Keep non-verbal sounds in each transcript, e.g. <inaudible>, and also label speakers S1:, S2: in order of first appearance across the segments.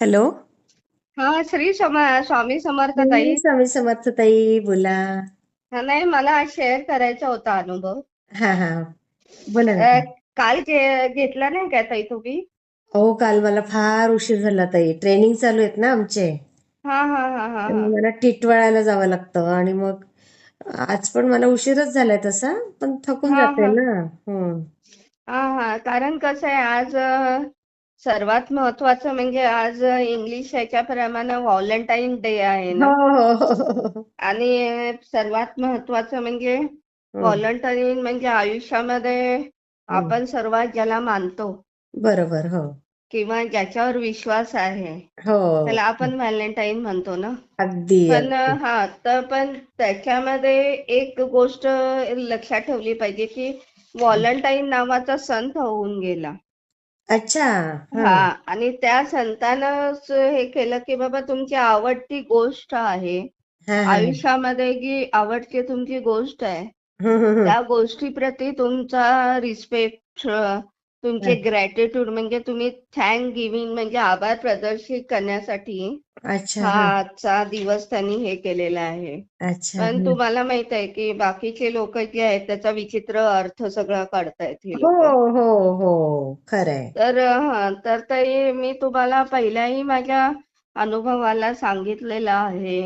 S1: Hello.
S2: हा श्री समा स्वामी समर्थ ताई
S1: स्वामी समर्थ ताई बोला.
S2: हा, नाही मला आज शेअर करायचा होता अनुभव.
S1: हा हा. बोला ना.
S2: अ, काल घे- घेतला नाही का ताई तुम्ही?
S1: अहो काल मला फार उशीर झाला ताई. ट्रेनिंग चालू आहेत ना आमचे.
S2: हा हा हा हा
S1: मला टिटवाळ्याला जावं लागतं आणि मग आज पण मला उशीरच झालाय तसा पण थकून
S2: हा
S1: जाते
S2: हा.
S1: ना. हम्म.
S2: हा हा. कारण कसं आहे आज अ, सर्वात महत्वाचं म्हणजे आज इंग्लिश ह्याच्याप्रमाणे व्हॅलेंटाईन डे आहे ना.
S1: हो हो हो.
S2: आणि सर्वात महत्वाचं म्हणजे व्हॅलेंटाईन म्हणजे आयुष्यामध्ये. आपण सर्वात ज्याला मानतो.
S1: बरोबर हो.
S2: किंवा ज्याच्यावर विश्वास आहे.
S1: हो.
S2: त्याला आपण व्हॅलेंटाईन म्हणतो ना.
S1: अगदी
S2: पण हा तर पण त्याच्यामध्ये एक गोष्ट लक्षात ठेवली पाहिजे की व्हॅलेंटाईन नावाचा संत होऊन गेला.
S1: अच्छा हा
S2: हा आणि त्या संतानंच हे केलं की बाबा तुमची आवडती गोष्ट आहे
S1: हा हा हा.
S2: आयुष्यामध्ये जी आवडती तुमची गोष्ट आहे
S1: हम्म, हम्म, हम्म.
S2: त्या गोष्टीप्रती तुमचा रिस्पेक्ट तुमचे. ग्रॅटिट्यूड म्हणजे तुम्ही थँक गिव्हिंग म्हणजे आभार प्रदर्शित करण्यासाठी हा आजचा दिवस त्यांनी हे केलेला आहे पण. तुम्हाला माहीत आहे की बाकीचे लोक जे आहेत त्याचा विचित्र अर्थ सगळा काढतायत ही
S1: हो हो हो खरंय
S2: तर हा तर ते मी तुम्हाला पहिल्याही माझ्या अनुभवाला सांगितलेलं आहे.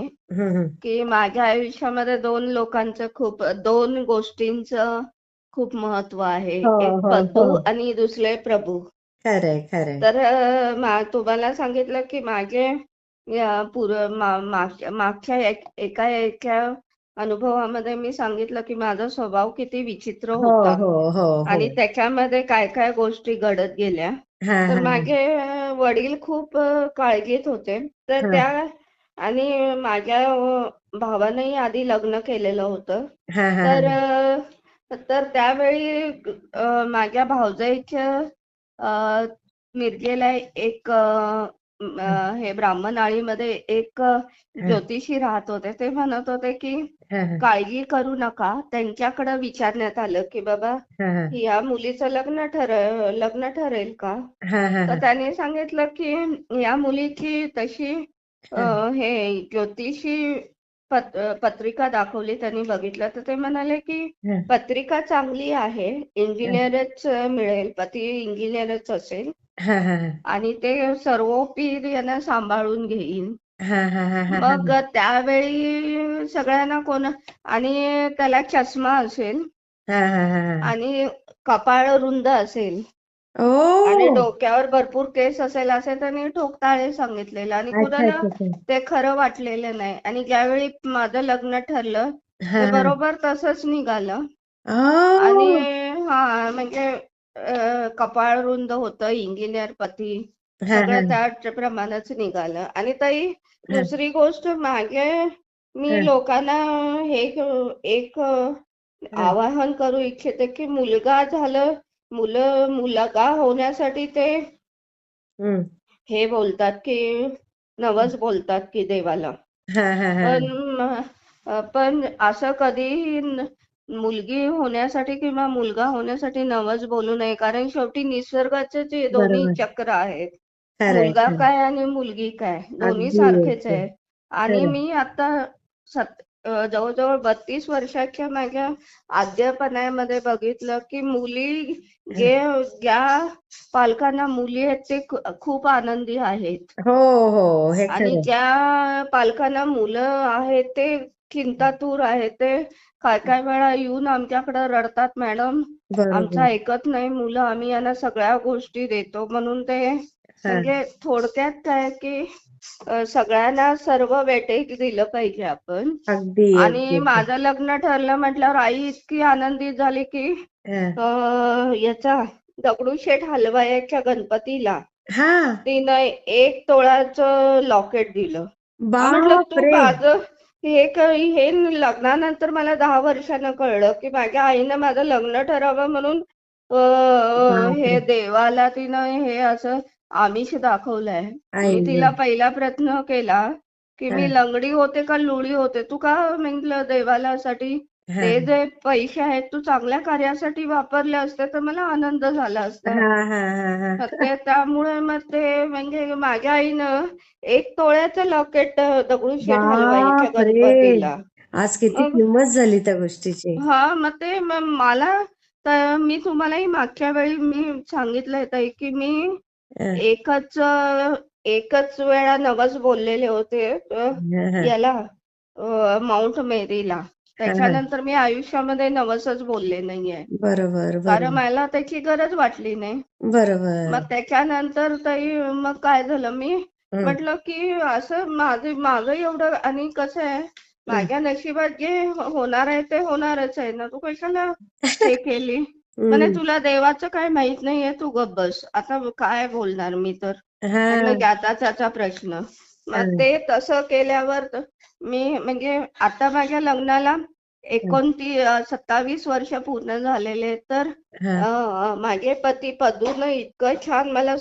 S2: की माझ्या आयुष्यामध्ये दोन लोकांचं खूप दोन गोष्टींचं खूप महत्त्व आहे.
S1: हो
S2: एक
S1: हो हो.
S2: आणि दुसरे प्रभू.
S1: खरंय खरंय.
S2: तर तुम्हाला सांगितलं की माझे या पूर मा- मागच्या एक- एका अनुभवामध्ये मी सांगितलं की माझा स्वभाव किती विचित्र होता. आणि त्याच्यामध्ये काय काय गोष्टी घडत गेल्या. तर माझे अ, वडील खूप काळजीत होते. तर त्या आणि माझ्या भावानंही आधी लग्न केलेलं होतं. तर तर त्यावेळी माझ्या भावजाईच्या मिरजेला एक हे ब्राह्मण आळीमध्ये एक ज्योतिषी राहत होते. ते म्हणत होते की काळजी करू नका. त्यांच्याकडे विचारण्यात आलं की बाबा या मुलीचं लग्न ठर लग्न ठरेल का? तर त्याने सांगितलं की या मुलीची तशी हे ज्योतिषी पत्रिका दाखवली त्यांनी बघितलं तर ते म्हणाले की पत्रिका चांगली आहे इंजिनियरच मिळेल पती इंजिनियरच असेल. आणि ते सर्वोपरी यांना सांभाळून घेईल मग त्यावेळी सगळ्यांना कोण आणि त्याला चष्मा असेल. आणि कपाळ रुंद असेल.
S1: ओ.
S2: आणि डोक्यावर भरपूर केस असेल असे त्यांनी ठोकताळे सांगितलेलं. आणि
S1: अच्छा
S2: कुणाला
S1: अच्छा अच्छा.
S2: ते खरं वाटलेलं नाही. आणि ज्यावेळी माझं लग्न ठरलं
S1: हा
S2: ते
S1: हा
S2: बरोबर तसंच निघालं. आणि
S1: ओ
S2: हा म्हणजे अ, कपाळ रुंद होतं इंजिनियर पती.
S1: हा हा.
S2: सगळं त्याप्रमाणेच निघालं. आणि ताई
S1: हा.
S2: दुसरी गोष्ट मागे
S1: हा.
S2: मी लोकांना हे एक
S1: हा.
S2: आवाहन करू इच्छिते की मुलगा झालं मुलं मुलगा होण्यासाठी ते
S1: हम्म.
S2: हे बोलतात की नवस बोलतात की देवाला.
S1: हा हा हा.
S2: पण पण असं कधीही न- मुलगी होण्यासाठी किंवा मुलगा होण्यासाठी नवस बोलू नये कारण शेवटी निसर्गाचे जे दोन्ही
S1: बरोबर.
S2: चक्र आहेत
S1: खरंय
S2: मुलगा
S1: खरंय.
S2: काय आणि मुलगी काय दोन्ही
S1: अगदी
S2: सारखेच आहे. आणि
S1: खरंय.
S2: मी आता सत जवळजवळ बत्तीस वर्षाच्या माझ्या अद्यपणामध्ये बघितलं की मुली जे ज्या पालकांना मुली आहेत ते खूप आनंदी आहेत.
S1: हो हो हे
S2: आणि ज्या पालकांना मुलं आहेत ते चिंतातूर आहेत ते काय काय वेळा येऊन आमच्याकडे रडतात मॅडम आमचं ऐकत नाही मुलं आम्ही यांना सगळ्या गोष्टी देतो. म्हणून ते म्हणजे थोडक्यात काय की सगळ्यांना सर्व वेटेज दिलं पाहिजे आपण.
S1: अगदी
S2: आणि. माझं लग्न ठरलं म्हटल्यावर आई इतकी आनंदित झाली की याचा दगडूशेठ हलवाईच्या गणपतीला
S1: हा.
S2: तिनं एक तोळाचं लॉकेट दिलं. म्हटलं तू माझं हे हे लग्नानंतर मला दहा वर्षानं कळलं की माझ्या आईनं माझं लग्न ठरावं म्हणून हे देवाला तिनं हे असं आमिष दाखवलंय. मी तिला पहिला प्रश्न केला की मी लंगडी होते का लुळी होते? तू का म्हटलं देवाला साठी
S1: हा.
S2: ते जे पैसे आहेत तू चांगल्या कार्यासाठी वापरले असते तर मला आनंद झाला असता.
S1: हा हा हा हा.
S2: त्यामुळे मग ते म्हणजे माझ्या आईनं एक तोळ्याचं लॉकेट दगडूशेठ हलवाईच्या गणपतीला.
S1: आज किती किंमत झाली त्या गोष्टीची.
S2: हा मग ते मला तर मी तुम्हालाही मागच्या वेळी मी सांगितलं ताई की मी एकच एकच वेळा नवस बोललेले होते याला माउंट मेरीला. त्याच्यानंतर मी आयुष्यामध्ये नवसच बोलले नाहीये.
S1: बरोबर
S2: कारण
S1: बरोबर
S2: मला त्याची गरज वाटली नाही.
S1: बरोबर.
S2: मग त्याच्यानंतर ताई मग काय झालं मी म्हटलं की असं माझं माझं एवढं आणि कसं आहे? माझ्या नशिबात जे होणार आहे ते होणारच आहे ना. तू कशाला हे केली? म्हणे तुला देवाचं काय माहीत नाहीये तू गप्प बस. आता काय बोलणार मी तर? त्याचा प्रश्न. मग ते तसं केल्यावर मी म्हणजे आता माझ्या लग्नाला एकोणतीस सत्तावीस वर्ष पूर्ण झालेले आहेत. तर माझे पती पदून इतकं छान मला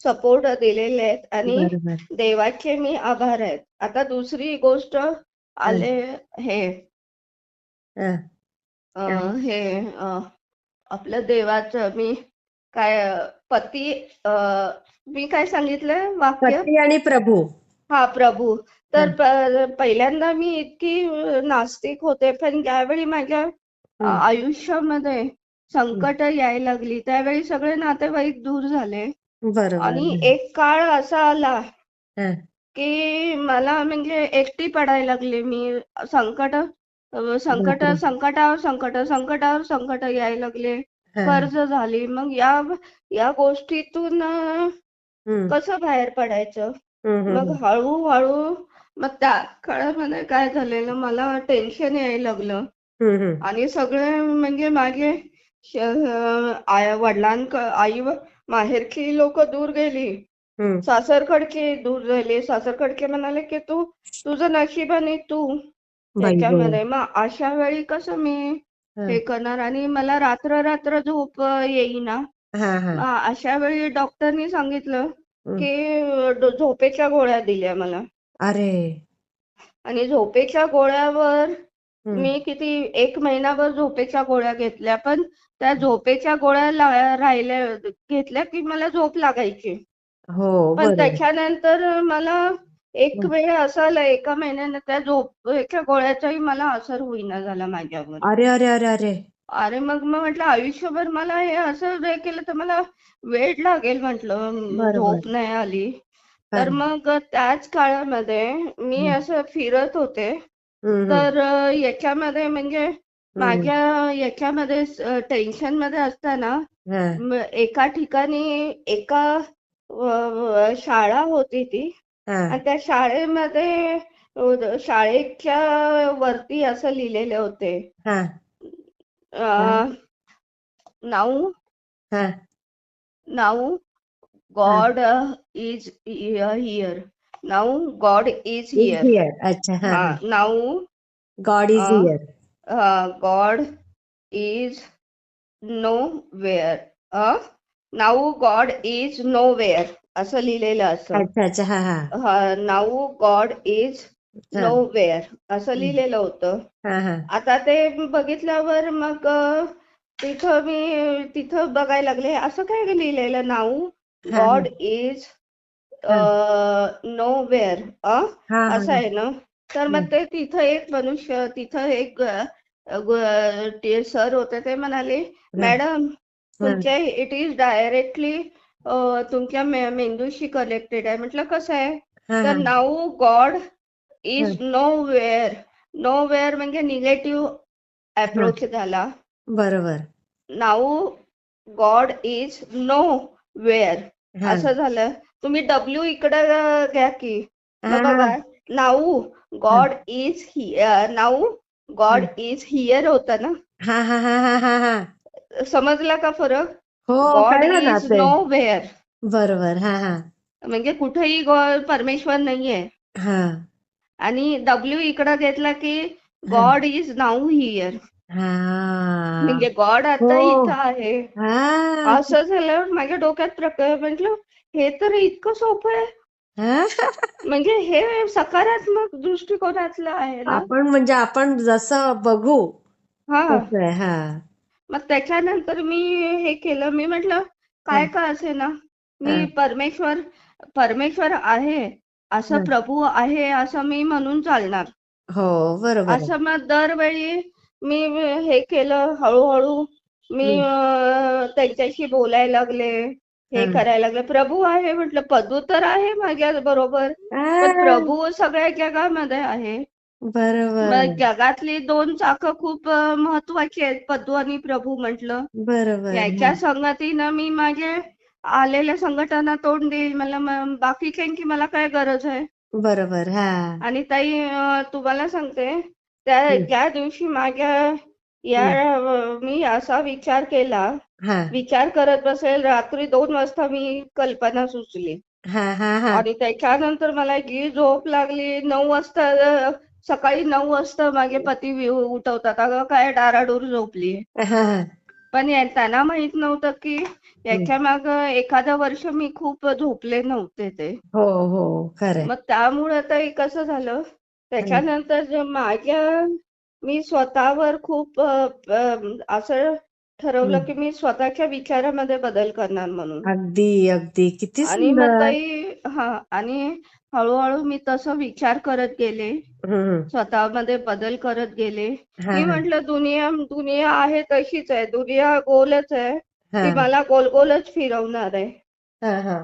S2: सपोर्ट दिलेले आहेत आणि देवाचे मी आभार आहेत. आता दुसरी गोष्ट आले हे
S1: हा?
S2: हे आपलं देवाचं मी काय पती अ, मी काय सांगितलं वाक्य?
S1: पती आणि प्रभू.
S2: हा प्रभू. तर पहिल्यांदा मी इतकी नास्तिक होते पण ज्यावेळी माझ्या आयुष्यामध्ये संकट यायला लागली त्यावेळी सगळे नातेवाईक दूर झाले. आणि एक काळ असा आला की मला म्हणजे एकटी पडायला लागली मी संकट. संकट संकटावर संकट संकटावर संकट यायला लागले. कर्ज झाली. मग या या गोष्टीतून कसं बाहेर पडायचं? मग हळूहळू मग त्या काळामध्ये काय झालेलं? मला टेन्शन यायला लागलं. आणि सगळे म्हणजे माझे वडिलांक आई माहेरची लोक दूर गेली. सासरकडची दूर झाली. सासरकडचे म्हणाले की तू तुझं नशिबाने तू त्याच्यामध्ये मग अशा वेळी कसं मी
S1: हा,
S2: करणार आणि मला रात्र रात्र झोप येईना. मग अशा वेळी डॉक्टरनी सांगितलं की झोपेच्या गोळ्या दिल्या मला.
S1: अरे.
S2: आणि झोपेच्या गोळ्यावर मी किती एक महिनाभर झोपेच्या गोळ्या घेतल्या पण त्या झोपेच्या गोळ्या राहिल्या घेतल्या की मला झोप लागायची.
S1: हो
S2: पण त्याच्यानंतर मला एक वेळ असं आलं एका महिन्यानं त्या झोपेच्या गोळ्याचाही मला असर होईना झाला माझ्यावर.
S1: अरे अरे अरे अरे.
S2: अरे मग मग म्हटलं आयुष्यभर मला हे असं हे केलं तर मला वेळ लागेल म्हटलं झोप नाही आली. तर मग त्याच काळामध्ये मी असं फिरत होते. तर याच्यामध्ये म्हणजे माझ्या याच्यामध्ये टेन्शनमध्ये असताना म- एका ठिकाणी एका शाळा होती ती.
S1: हा,
S2: आणि त्या शाळेमध्ये अ, शाळेच्या वरती असं लिहिलेले होते.
S1: हा,
S2: अ, नाऊ.
S1: हा,
S2: नाऊ
S1: हा.
S2: God is here. Now God is
S1: is
S2: here.
S1: Here अच्छा हा
S2: हा
S1: हा.
S2: Now
S1: God is here.
S2: God is nowhere uh now God is nowhere असं लिहिलेलं असं.
S1: अच्छा अच्छा. हा हा.
S2: नाऊ गॉड इज
S1: हा.
S2: नो वेअर असं. लिहिलेलं होतं.
S1: हा हा.
S2: आता ते बघितल्यावर मग अ, तिथं मी तिथं बघायला लागले असं काय लिहिलेलं? नाऊ
S1: हा
S2: गॉड इज
S1: हा.
S2: नो वेअर अ
S1: हा हा
S2: असं आहे ना? तर मग ते तिथं एक मनुष्य तिथं एक सर होते ते म्हणाले मॅडम तुमच्या इट इज डायरेक्टली तुमच्या मे- मेंदूशी कनेक्टेड आहे. म्हटलं कसं आहे?
S1: हा
S2: तर
S1: हा.
S2: Now God is nowhere nowhere म्हणजे निगेटिव्ह
S1: हा.
S2: अप्रोच झाला.
S1: बरोबर.
S2: Now God is nowhere
S1: हा.
S2: असं झालं. तुम्ही डब्ल्यू इकडं घ्या की.
S1: हा
S2: बघा. Now God is here now God is here होतं ना?
S1: हा हा हा हा हा हा.
S2: समजला का फरक?
S1: हो
S2: गॉड
S1: ना
S2: इज
S1: ते.
S2: नो वेअर
S1: बरोबर हा हा.
S2: म्हणजे कुठेही गॉ- परमेश्वर नाहीये.
S1: हा.
S2: आणि डब्ल्यू इकडं घेतला की
S1: हा.
S2: गॉड इज नाऊ हिअर
S1: हा.
S2: म्हणजे गॉड
S1: हो.
S2: आता इथं आहे.
S1: हा.
S2: असं झाल्यावर माझ्या डोक्यात प्रकार म्हटलं हे तर इतकं सोपं आहे.
S1: हा.
S2: म्हणजे हे सकारात्मक दृष्टिकोनातलं आहे ना.
S1: आपण म्हणजे आपण जसं बघू
S2: हा.
S1: आहे हा.
S2: मग त्याच्यानंतर मी हे केलं मी म्हटलं काय का असे ना मी. परमेश्वर परमेश्वर आहे असं. प्रभू आहे असं मी म्हणून चालणार
S1: हो बरोबर.
S2: असं मग दरवेळी मी हे केलं हळूहळू मी त्यांच्याशी बोलायला लागले हे. करायला लागले प्रभू आहे म्हटलं पदू तर आहे माझ्या बरोबर प्रभू सगळ्या जगामध्ये आहे
S1: बरोबर.
S2: मग जगातली दोन चाकं खूप अं, महत्वाची आहेत. पदू आणि प्रभू म्हटलं.
S1: बरोबर.
S2: याच्या संगतीनं मी माझे आलेल्या संकटांना तोंड देईल. मला म- बाकीच्यांची मला काय गरज आहे?
S1: बरोबर हा.
S2: आणि ताई अं, तुम्हाला सांगते. त्या
S1: हम्म.
S2: ज्या दिवशी माझ्या या अं, मी असा विचार केला
S1: हा.
S2: विचार करत बसेल रात्री दोन वाजता मी कल्पना सुचली.
S1: हा हा हा.
S2: आणि त्याच्यानंतर मला जी झोप लागली. नऊ वाजता अं, सकाळी नऊ वाजता माझे पती वि- उठवतात. अगं काय डाराडूर झोपली.
S1: हा <laughs> हा
S2: पण त्यांना माहीत नव्हतं की याच्या माग एखादं वर्ष मी खूप झोपले नव्हते ते.
S1: हो हो. खरंय.
S2: मग त्यामुळे ते कसं झालं? त्याच्यानंतर माझ्या मी स्वतःवर खूप असं ठरवलं. की मी स्वतःच्या विचारामध्ये बदल करणार म्हणून.
S1: अगदी अगदी. किती
S2: आणि मग
S1: सुंदर.
S2: ताई हा आणि हळूहळू मी तसं विचार करत गेले.
S1: हम्म.
S2: स्वतःमध्ये बदल करत गेले.
S1: हा
S2: मी
S1: हा.
S2: म्हंटल दुनिया दुनिया आहे तशीच आहे. दुनिया गोलच आहे.
S1: हा.
S2: ती मला गोल गोलच फिरवणार आहे.
S1: हा हा.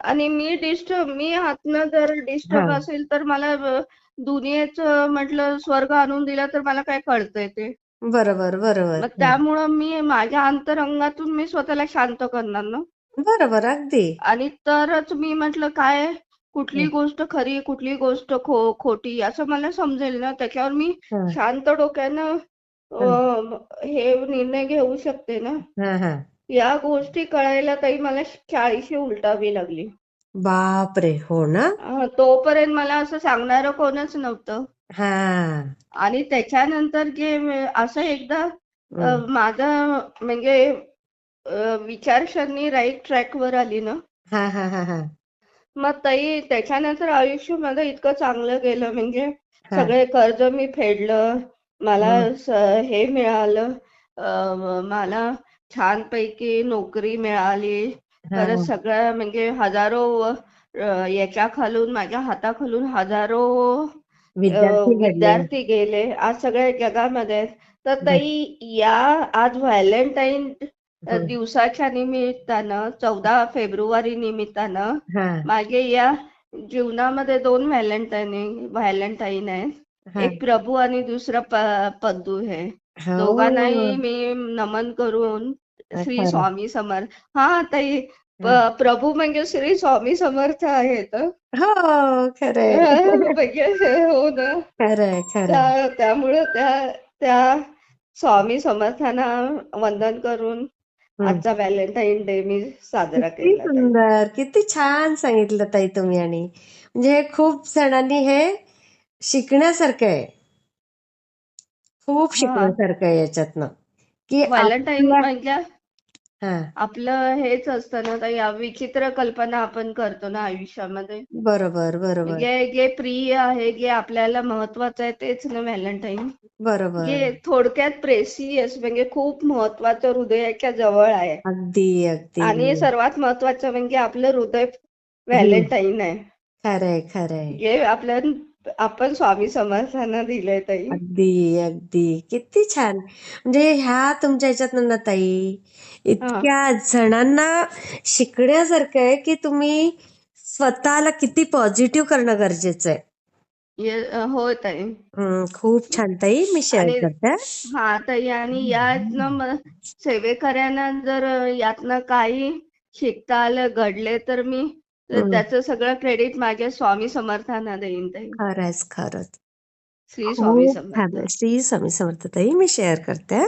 S2: आणि मी डिस्टर्ब मी आतनं जर डिस्टर्ब. असेल तर मला अ, दुनियेचं म्हटलं स्वर्ग आणून दिला तर मला काय कळतंय ते?
S1: बरोबर बरोबर.
S2: मग त्यामुळं मी माझ्या अंतरंगातून मी स्वतःला शांत करणार ना?
S1: बरोबर अगदी.
S2: आणि तरच मी म्हटलं काय? कुठली
S1: हं.
S2: गोष्ट खरी कुठली गोष्ट खो खोटी? असं मला समजेल ना? त्याच्यावर मी
S1: हा.
S2: शांत डोक्यानं अ, हे. निर्णय घेऊ शकते ना?
S1: हा हा.
S2: या गोष्टी कळायला ताई मला चाळीशी उलटावी लागली.
S1: बापरे! हो ना?
S2: अ, तोपर्यंत मला असं सांगणारं कोणच नव्हतं. आणि त्याच्यानंतर जे असं एकदा. माझं म्हणजे विचारसरणी राईट ट्रॅकवर आली ना?
S1: हा हा हा हा.
S2: मग ताई त्याच्यानंतर आयुष्य माझं इतकं चांगलं गेलं म्हणजे. सगळे कर्ज मी फेडलं मला हे मिळालं मला छानपैकी नोकरी मिळाली परत सगळं म्हणजे हजारो याच्या खालून माझ्या हाताखालून हजारो
S1: विद्यार्थी घडले.
S2: विद्यार्थी गेले. आज सगळ्या जगामध्ये. तर ताई या आज व्हॅलेंटाईन
S1: हम्म.
S2: दिवसाच्या निमित्तानं चौदा फेब्रुवारी निमित्तानं
S1: हा.
S2: माझे या जीवनामध्ये दोन व्हॅलेंटाईन व्हॅलेंटाईन आहेत.
S1: हा.
S2: एक प्रभू आणि दुसरा प- पद्दू आहे
S1: हो.
S2: दोघांनाही मी नमन करून श्री
S1: खरं.
S2: स्वामी समर्थ हा ताई प-. प्रभू म्हणजे श्री स्वामी समर्थ आहेत हं.
S1: खरंय <laughs>
S2: म्हणजे हो ना
S1: खरंय
S2: त्यामुळे त्या त्या स्वामी समर्थांना वंदन करून. आजचा व्हॅलेंटाईन डे मी साजरा केला.
S1: सुंदर किती छान सांगितलं ताई तुम्ही आणि म्हणजे खूप जणांनी हे शिकण्यासारखं आहे खूप शिकण्यासारखं आहे याच्यातनं की
S2: व्हॅलेंटाईन म्हणजे आपलं हेच असतं ना ताई विचित्र कल्पना आपण करतो ना आयुष्यामध्ये.
S1: बरोबर बरोबर.
S2: म्हणजे जे प्रिय आहे जे आपल्याला महत्वाचं आहे तेच ना व्हॅलेंटाईन.
S1: बरोबर.
S2: जे थोडक्यात प्रेसियस म्हणजे खूप महत्वाचं हृदयाच्या जवळ आहे.
S1: अगदी अगदी.
S2: आणि सर्वात महत्वाचं म्हणजे आपलं हृदय व्हॅलेंटाईन आहे.
S1: खरंय खरंय.
S2: जे आपल्या आपण स्वामी समर्थांना दिलंय ताई.
S1: अगदी अगदी. किती छान. म्हणजे ह्या तुमच्या ह्याच्यात ना ताई इतक्या जणांना शिकण्यासारखं आहे की तुम्ही स्वतःला किती पॉझिटिव्ह करणं गरजेचं आहे.
S2: हो ताई.
S1: खूप छान ताई. मी शेअर करते.
S2: हा ताई आणि यातनं सेवेकऱ्यांना जर यातनं काही शिकता आलं घडले तर मी तर. त्याचं सगळं क्रेडिट माझ्या स्वामी समर्थांना देईन ताई
S1: खरंच खरंच
S2: श्री स्वामी समर्थ.
S1: श्री स्वामी समर्थ ताई मी शेअर करते